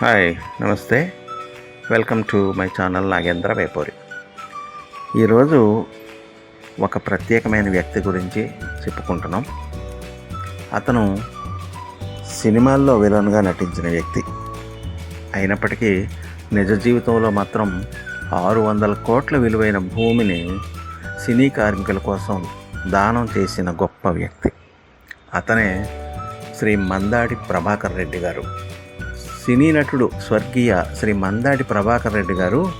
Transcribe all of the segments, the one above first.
Hi నమస్తే. Welcome to my channel Nagendra Vepuri. ఈరోజు ఒక ప్రత్యేకమైన వ్యక్తి గురించి చెప్పుకుంటున్నాం. అతను సినిమాల్లో విలన్గా నటించిన వ్యక్తి. అయినప్పటికీ నిజ జీవితంలో మాత్రం ఆరు వందల కోట్ల విలువైన భూమిని సినీ కార్మికుల కోసం దానం చేసిన గొప్ప వ్యక్తి. అతనే శ్రీ మందాడి ప్రభాకర్ రెడ్డి గారు. సినీ నటుడు స్వర్గీయ శ్రీ మందాటి ప్రభాకర్ రెడ్డి గారు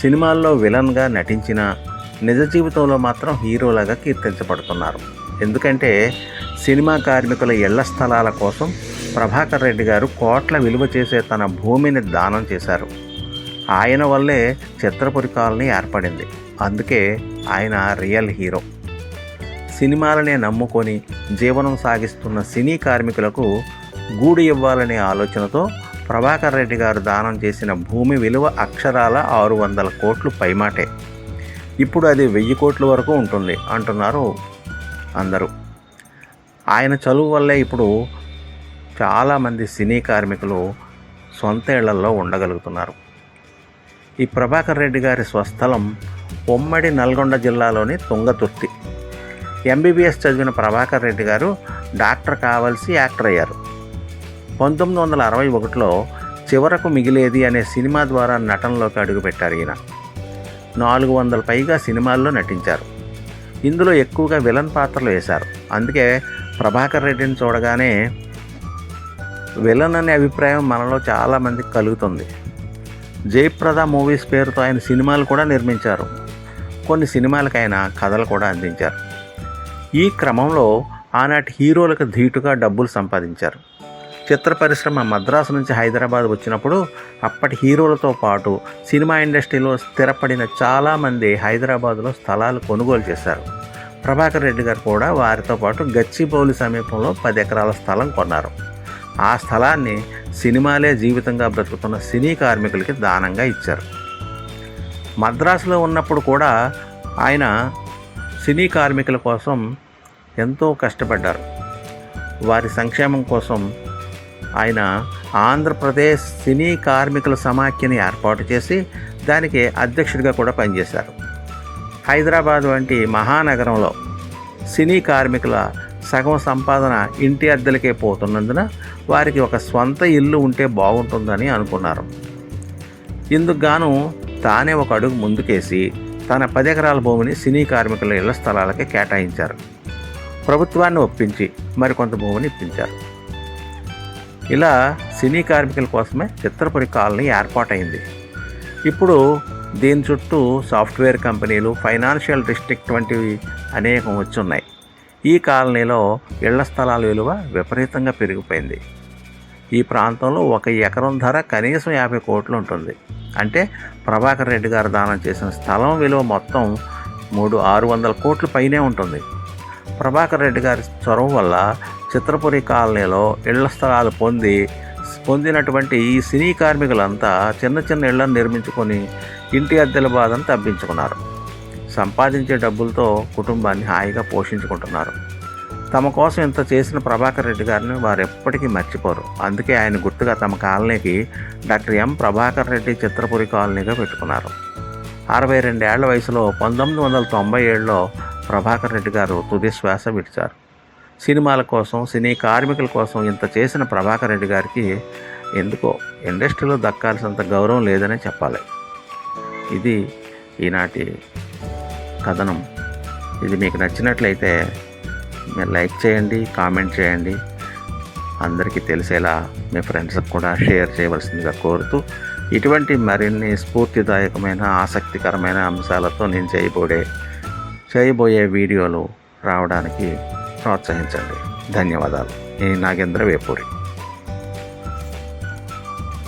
సినిమాల్లో విలన్గా నటించిన నిజ జీవితంలో మాత్రం హీరోలాగా కీర్తించబడుతున్నారు. ఎందుకంటే సినిమా కార్మికుల ఇళ్ళ స్థలాల కోసం ప్రభాకర్ రెడ్డి గారు కోట్ల విలువ చేసే తన భూమిని దానం చేశారు. ఆయన వల్లే చిత్రపురి కాలనీ ఏర్పడింది. అందుకే ఆయన రియల్ హీరో. సినిమాలనే నమ్ముకొని జీవనం సాగిస్తున్న సినీ కార్మికులకు గూడు ఇవ్వాలనే ఆలోచనతో ప్రభాకర్ రెడ్డి గారు దానం చేసిన భూమి విలువ అక్షరాల ఆరు వందల కోట్లు పైమాటే. ఇప్పుడు అది వెయ్యి కోట్ల వరకు ఉంటుంది అంటున్నారు అందరూ. ఆయన చదువు వల్లే ఇప్పుడు చాలామంది సినీ కార్మికులు సొంత ఇళ్ళలో ఉండగలుగుతున్నారు. ఈ ప్రభాకర్ రెడ్డి గారి స్వస్థలం ఉమ్మడి నల్గొండ జిల్లాలోని తుంగతుర్తి. ఎంబీబీఎస్ చదివిన ప్రభాకర్ రెడ్డి గారు డాక్టర్ కావాల్సి యాక్టర్ అయ్యారు. పంతొమ్మిది వందల అరవై ఒకటిలో చివరకు మిగిలేది అనే సినిమా ద్వారా నటనలోకి అడుగుపెట్టారు ఈయన. నాలుగు వందల పైగా సినిమాల్లో నటించారు. ఇందులో ఎక్కువగా విలన్ పాత్రలు వేశారు. అందుకే ప్రభాకర్ రెడ్డిని చూడగానే విలన్ అనే అభిప్రాయం మనలో చాలామందికి కలుగుతుంది. జయప్రద మూవీస్ పేరుతో ఆయన సినిమాలు కూడా నిర్మించారు. కొన్ని సినిమాలకు ఆయన కథలు కూడా అందించారు. ఈ క్రమంలో ఆనాటి హీరోలకు ధీటుగా డబ్బులు సంపాదించారు. చిత్ర పరిశ్రమ మద్రాసు నుంచి హైదరాబాద్ వచ్చినప్పుడు అప్పటి హీరోలతో పాటు సినిమా ఇండస్ట్రీలో స్థిరపడిన చాలామంది హైదరాబాద్లో స్థలాలు కొనుగోలు చేశారు. ప్రభాకర్ రెడ్డి గారు కూడా వారితో పాటు గచ్చిబౌలి సమీపంలో పది ఎకరాల స్థలం కొన్నారు. ఆ స్థలాన్ని సినిమాలే జీవితంగా బ్రతుకుతున్న సినీ కార్మికులకి దానంగా ఇచ్చారు. మద్రాసులో ఉన్నప్పుడు కూడా ఆయన సినీ కార్మికుల కోసం ఎంతో కష్టపడ్డారు. వారి సంక్షేమం కోసం ఆయన ఆంధ్రప్రదేశ్ సినీ కార్మికుల సమాఖ్యని ఏర్పాటు చేసి దానికి అధ్యక్షుడిగా కూడా పనిచేశారు. హైదరాబాద్ వంటి మహానగరంలో సినీ కార్మికుల సగం సంపాదన ఇంటి అద్దెలకే పోతున్నందున వారికి ఒక స్వంత ఇల్లు ఉంటే బాగుంటుందని అనుకున్నారు. ఇందుకు గాను తానే ఒక అడుగు ముందుకేసి తన పది ఎకరాల భూమిని సినీ కార్మికుల ఇళ్ళ స్థలాలకే కేటాయించారు. ప్రభుత్వాన్ని ఒప్పించి మరికొంత భూమిని ఇప్పించారు. ఇలా సినీ కార్మికుల కోసమే చిత్రపురి కాలనీ ఏర్పాటైంది. ఇప్పుడు దీని చుట్టూ సాఫ్ట్వేర్ కంపెనీలు ఫైనాన్షియల్ డిస్ట్రిక్ట్ వంటివి అనేకం వచ్చున్నాయి. ఈ కాలనీలో ఇళ్ళ స్థలాల విలువ విపరీతంగా పెరిగిపోయింది. ఈ ప్రాంతంలో ఒక ఎకరం ధర కనీసం యాభై కోట్లు ఉంటుంది. అంటే ప్రభాకర్ రెడ్డి గారు దానం చేసిన స్థలం విలువ మొత్తం మూడు ఆరు వందల కోట్ల పైనే ఉంటుంది. ప్రభాకర్ రెడ్డి గారి చొరవ వల్ల చిత్రపురి కాలనీలో ఇళ్ళ స్థలాలు పొంది పొందినటువంటి ఈ సినీ కార్మికులంతా చిన్న చిన్న ఇళ్ళను నిర్మించుకొని ఇంటి అద్దెల బాధను తప్పించుకున్నారు. సంపాదించే డబ్బులతో కుటుంబాన్ని హాయిగా పోషించుకుంటున్నారు. తమ కోసం ఇంత చేసిన ప్రభాకర్ రెడ్డి గారిని వారు ఎప్పటికీ మర్చిపోరు. అందుకే ఆయన గుర్తుగా తమ కాలనీకి డాక్టర్ ఎం ప్రభాకర్ రెడ్డి చిత్రపురి కాలనీగా పెట్టుకున్నారు. అరవై రెండేళ్ళ వయసులో పంతొమ్మిది వందల తొంభై ఏడులో ప్రభాకర్ రెడ్డి గారు తుది శ్వాస విడిచారు. సినిమాల కోసం సినీ కార్మికుల కోసం ఇంత చేసిన ప్రభాకర్ రెడ్డి గారికి ఎందుకో ఇండస్ట్రీలో దక్కాల్సినంత గౌరవం లేదనే చెప్పాలి. ఇది ఈనాటి కథనం. ఇది మీకు నచ్చినట్లయితే మీరు లైక్ చేయండి కామెంట్ చేయండి. అందరికీ తెలిసేలా మీ ఫ్రెండ్స్కి కూడా షేర్ చేయవలసిందిగా కోరుతూ ఇటువంటి మరిన్ని స్ఫూర్తిదాయకమైన ఆసక్తికరమైన అంశాలతో నేను చేయబోయే చేయబోయే వీడియోలు రావడానికి ప్రోత్సహించండి. ధన్యవాదాలు. నేను నాగేంద్ర వేపూరి.